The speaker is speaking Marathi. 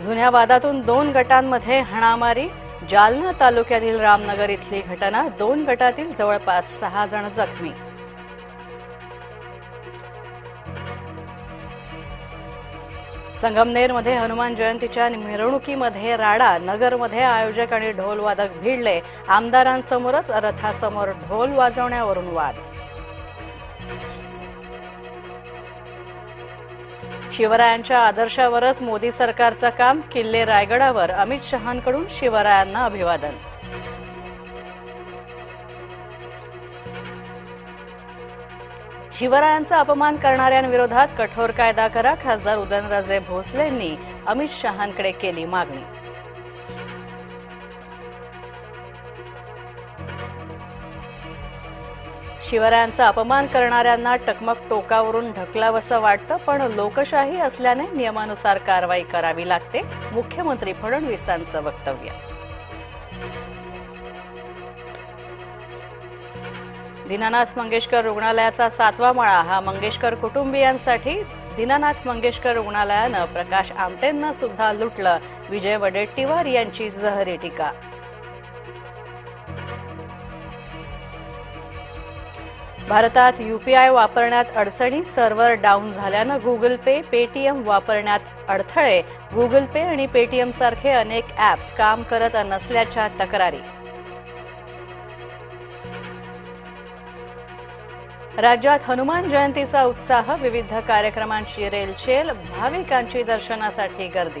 जुन्या वादातून दोन गटांमध्ये हाणामारी. जालना तालुक्यातील रामनगर इथली घटना दोन गटातील जवळपास सहा जण जखमी. संगमनेरमध्ये हनुमान जयंतीच्या मिरवणुकीमध्ये राडा नगरमध्ये आयोजक आणि ढोलवादक भिडले. आमदारांसमोरच रथासमोर ढोल वाजवण्यावरून वाद. शिवरायांच्या आदर्शावरच मोदी सरकारचं काम. किल्ले रायगडावर अमित शहांकडून शिवरायांना अभिवादन. शिवरायांचा अपमान करणाऱ्यांविरोधात कठोर कायदा करा खासदार उदयनराजे भोसलेंनी अमित शहांकडे केली मागणी. शिवरायांचा अपमान करणाऱ्यांना टकमक टोकावरून ढकलावंसं वाटतं पण लोकशाही असल्याने नियमानुसार कारवाई करावी लागते मुख्यमंत्री फडणवीसांचं वक्तव्य. दीनानाथ मंगेशकर रुग्णालयाचा सातवा मळा हा मंगेशकर कुटुंबियांसाठी दीनानाथ मंगेशकर रुग्णालयानं प्रकाश आमटेंना सुद्धा लुटलं. विजय वडेट्टीवार यांची जहरी टीका. भारतात यूपीआय वापरण्यात अडचणी सर्व्हर डाऊन झाल्यानं गुगल पे पेटीएम वापरण्यात अडथळे. गुगल पे आणि पेटीएम सारखे अनेक ॲप्स काम करत नसल्याच्या तक्रारी. राज्यात हनुमान जयंतीचा उत्साह विविध कार्यक्रमांची रेलचेल भाविकांची दर्शनासाठी गर्दी.